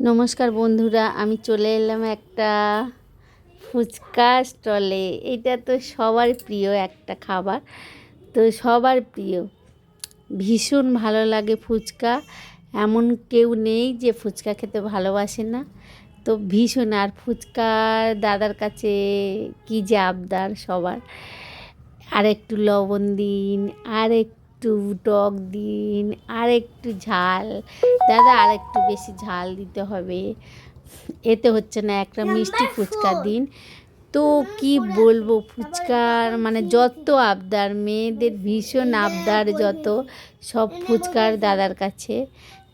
নমস্কার বন্ধুরা, আমি চলে এলাম একটা ফুচকা স্টলে এটা তো সবার প্রিয় একটা খাবার। তো সবার প্রিয়। ভীষণ ভালো লাগে ফুচকা। এমন কেউ নেই যে ফুচকা খেতে ভালোবাসে না। তো ভীষণ, আর ফুচকার দাদার কাছে কি যে আবদার সবার। আর একটু লবণ দিন, আর একটু টক দিন আর একটু ঝাল। দাদা আর একটু বেশি ঝাল দিতে হবে। এতে হচ্ছে না একটা মিষ্টি ফুচকা দিন। তো কি বলব ফুচকার মানে যত আবদার মেয়েদের ভীষণ আবদার যত সব ফুচকার দাদার কাছে।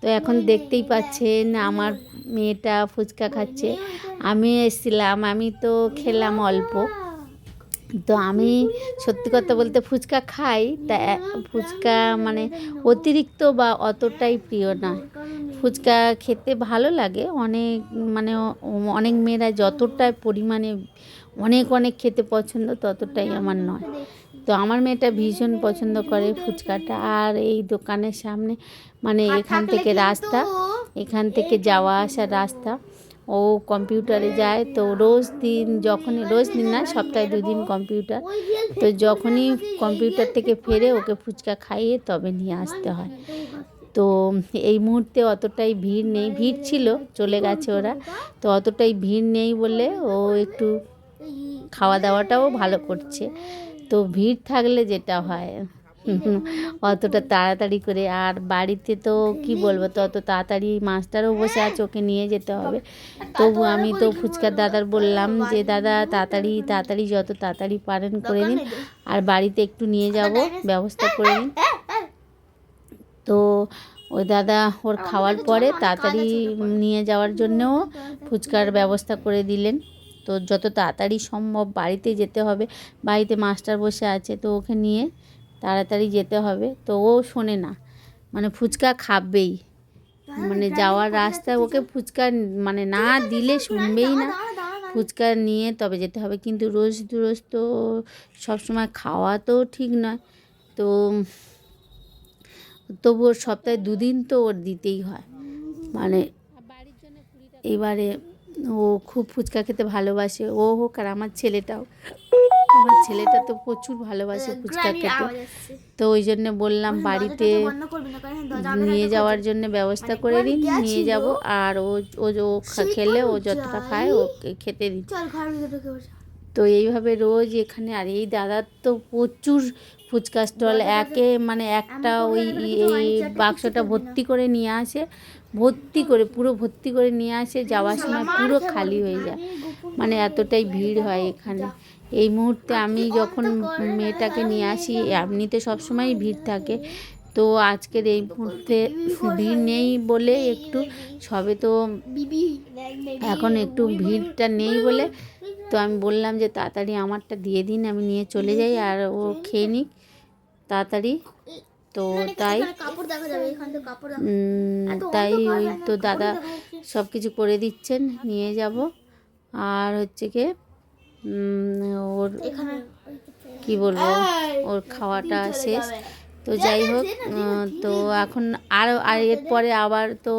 তো এখন দেখতেই পাচ্ছেন আমার মেয়েটা ফুচকা খাচ্ছে। আমি এসেছিলাম আমি তো খেলাম অল্প। তো আমি সত্যি কথা বলতে ফুচকা খাই, তা ফুচকা মানে অতিরিক্ত বা অতটাই প্রিয় না। ফুচকা খেতে ভালো লাগে, অনেক মানে অনেক মেয়েরা যতটা পরিমাণে অনেক অনেক খেতে পছন্দ ততটাই আমার নয়। তো আমার মেয়েটা ভীষণ পছন্দ করে ফুচকাটা, আর এই দোকানের সামনে মানে এখান থেকে রাস্তা, এখান থেকে যাওয়া আসার রাস্তা। ও কম্পিউটারে যায়। তো রোজ দিন যখনই, রোজ দিন না, সপ্তাহে দুদিন কম্পিউটার। তো যখনই কম্পিউটার থেকে ফেরে ওকে ফুচকা খাইয়ে তবে নিয়ে আসতে হয়। তো এই মুহূর্তে অতটাই ভিড় নেই। ভিড় ছিল, চলে গেছে ওরা। তো অতটাই ভিড় নেই বলে ও একটু খাওয়া দাওয়াটাও ভালো করছে। তো ভিড় থাকলে যেটা হয়। অতটা তাড়াতাড়ি করে। আর বাড়িতে তো কি বলব, তত তাড়াতাড়ি মাস্টারও বসে আছে, ওকে নিয়ে যেতে হবে। তবু আমি তো ফুচকার দাদার বললাম যে, দাদা, তাড়াতাড়ি তাড়াতাড়ি, যত তাড়াতাড়ি পারেন করে নিন। আর বাড়িতে একটু নিয়ে যাব, ব্যবস্থা করে নিন। তো ওই দাদা ওর খাওয়ার পরে তাড়াতাড়ি নিয়ে যাওয়ার জন্যও ফুচকার ব্যবস্থা করে দিলেন। তো যত তাড়াতাড়ি সম্ভব বাড়িতে যেতে হবে। বাড়িতে মাস্টার বসে আছে, তো ওকে নিয়ে তাড়াতাড়ি যেতে হবে। তো ও শোনে না। মানে ফুচকা খাবেই। মানে যাওয়ার রাস্তায় ওকে ফুচকা মানে না দিলে শুনবেই না। ফুচকা নিয়ে তবে যেতে হবে। কিন্তু রোজ রোজ তো সবসময় খাওয়া তো ঠিক নয়। তো তবু ওর সপ্তাহে দুদিন তো ওর দিতেই হয়। মানে এবারে ও খুব ফুচকা খেতে ভালোবাসে। ও হোক আর আমার ছেলেটাও। আমার ছেলেটা তো প্রচুর ভালোবাসে ফুচকা খেতে। তো ওই জন্য বললাম বাড়িতে নিয়ে যাওয়ার জন্য ব্যবস্থা করে দিন নিয়ে যাব। আর ও ও ও খেলে ও যতটা খায় ওকে খেতে দিন। তো এইভাবে রোজ এখানে আর এই দাদার তো প্রচুর ফুচকা স্টল একে মানে একটা ওই এই বাক্সটা ভর্তি করে নিয়ে আসে। ভর্তি করে পুরো ভর্তি করে নিয়ে আসে যাওয়ার সময় পুরো খালি হয়ে যায়। মানে এতটাই ভিড় হয় এখানে। এই মুহূর্তে আমি যখন মেয়েটাকে নিয়ে আসি এমনিতে সবসময় ভিড় থাকে। তো আজকের এই মুহূর্তে ভিড় নেই বলে একটু সবে তো এখন একটু ভিড়টা নেই বলে। তো আমি বললাম যে তাড়াতাড়ি আমারটা দিয়ে দিন আমি নিয়ে চলে যাই আর ও খেয়ে নিক। তাড়াতাড়ি। তো তাই তাই ওই তো দাদা সব কিছু করে দিচ্ছেন নিয়ে যাব। আর হচ্ছে কি ওর কি বলব ওর খাওয়াটা শেষ। তো যাই হোক তো এখন আর আর এরপরে আবার তো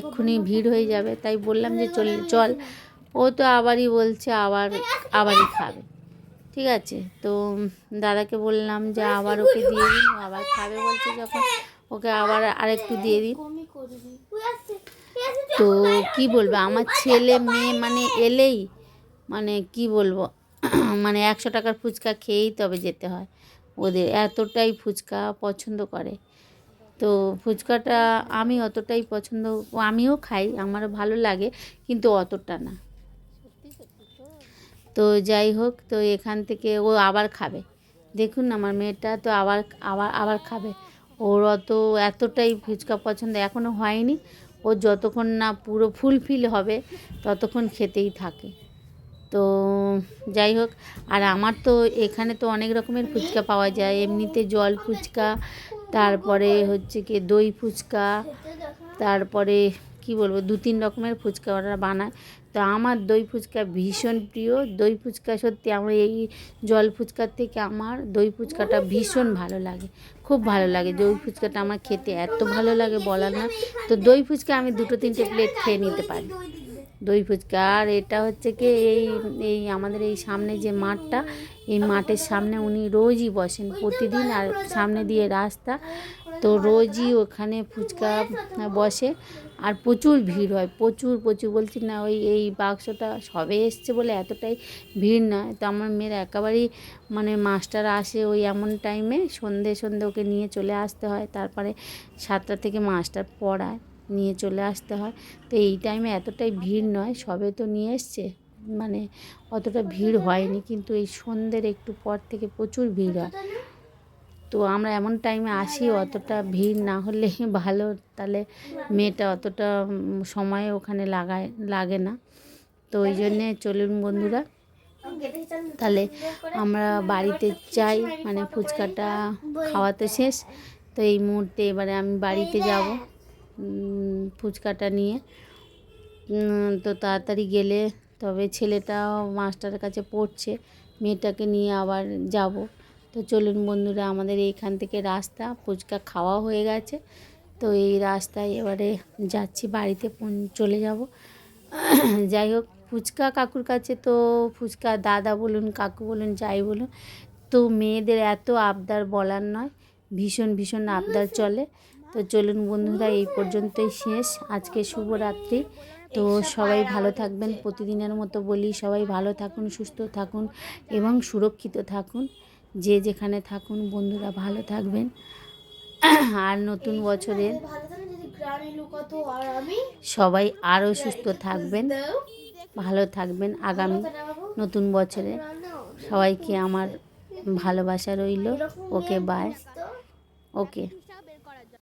এক্ষুনি ভিড় হয়ে যাবে তাই বললাম যে চল চল। ও তো আবারই বলছে আবার আবারই খাবে। ঠিক আছে? তো দাদাকে বললাম যে আবার ওকে দিয়ে দিন আবার খাবে বলছে যখন। ওকে আবার আরেকটু দিয়ে দিন। তো কি বলব? আমার ছেলে, মেয়ে মানে এলেই মানে কি বলব? মানে একশো টাকার ফুচকা খেয়েই তবে যেতে হয়। ওদের এতটাই ফুচকা পছন্দ করে। তো ফুচকাটা আমি অতটাই পছন্দ, আমিও খাই, আমারও ভালো লাগে, কিন্তু অতটা না। তো যাই হোক, তো এখান থেকে ও আবার খাবে। দেখুন আমার মেয়েটা তো আবার আবার আবার খাবে। ওর অত এতটাই ফুচকা পছন্দ এখনও হয়নি। ও যতক্ষণ না পুরো ফুলফিল হবে, ততক্ষণ খেতেই থাকে। তো যাই হোক, আর আমার তো এখানে তো অনেক রকমের ফুচকা পাওয়া যায়। এমনিতে জল ফুচকা, তারপরে হচ্ছে কি দই ফুচকা, তারপরে কি বলব, দু তিন রকমের ফুচকা ওরা বানায়। তো আমার দই ফুচকা ভীষণ প্রিয়। দই ফুচকা সত্যি আমার এই জল ফুচকার থেকে আমার দই ফুচকাটা ভীষণ ভালো লাগে, খুব ভালো লাগে। দই ফুচকাটা আমার খেতে এত ভালো লাগে বলার না। তো দই ফুচকা আমি দুটো তিনটে প্লেট খেয়ে নিতে পারি। দই ফুচকা, আর এটা হচ্ছে কি এই এই আমাদের এই সামনে যে মাঠটা, এই মাঠের সামনে উনি রোজই বসেন প্রতিদিন, আর সামনে দিয়ে রাস্তা। তো রোজই ওখানে ফুচকা বসে। আর প্রচুর ভিড় হয়, প্রচুর প্রচুর। বলছি, না, ওই, এই বাক্সটা সবে এসছে বলে এতটাই ভিড় নয় তো আমার মেয়ের একেবারেই মানে মাস্টার আসে ওই এমন টাইমে সন্ধে সন্ধে ওকে নিয়ে চলে আসতে হয়। তারপরে সাতটা থেকে মাস্টার পড়ায়, নিয়ে চলে আসতে হয়। তো এই টাইমে এতটাই ভিড় নয়, সবে তো নিয়ে এসছে। মানে অতটা ভিড় হয়নি, কিন্তু এই সন্ধ্যের একটু পর থেকে প্রচুর ভিড় হয়। তো আমরা এমন টাইমে আসি, অতটা ভিড় না হলে ভালো। তাহলে মেয়েটা অতটা সময় ওখানে লাগায়, লাগে না। তো ওই জন্যে চলুন বন্ধুরা, তাহলে আমরা বাড়িতে যাই। মানে ফুচকাটা খাওয়াতে শেষ। তো এই মুহূর্তে এবারে আমি বাড়িতে যাব ফুচকাটা নিয়ে। তো তাড়াতাড়ি গেলে তবে ছেলেটাও মাস্টারের কাছে পড়ছে, মেয়েটাকে নিয়ে আবার যাব। তো চলুন বন্ধুরা, আমাদের এইখান থেকে রাস্তা, ফুচকা খাওয়া হয়ে গেছে। তো এই রাস্তায় এবারে যাচ্ছি, বাড়িতে চলে যাব। যাই হোক, ফুচকা কাকুর কাছে তো ফুচকা দাদা বলুন, কাকু বলুন, যাই বলুন, তো মেয়েদের এত আবদার বলার নয়, ভীষণ ভীষণ আবদার চলে। তো চলুন বন্ধুরা, এই পর্যন্তই শেষ। আজকে শুভরাত্রি। তো সবাই ভালো থাকবেন। প্রতিদিনের মতো বলি, সবাই ভালো থাকুন, সুস্থ থাকুন এবং সুরক্ষিত থাকুন। যে যেখানে থাকুন, বন্ধুরা ভালো থাকবেন। আর নতুন বছরের সবাই আরও সুস্থ থাকবেন, ভালো থাকবেন। আগামী নতুন বছরে সবাইকে আমার ভালোবাসা রইল। Okay bye okay.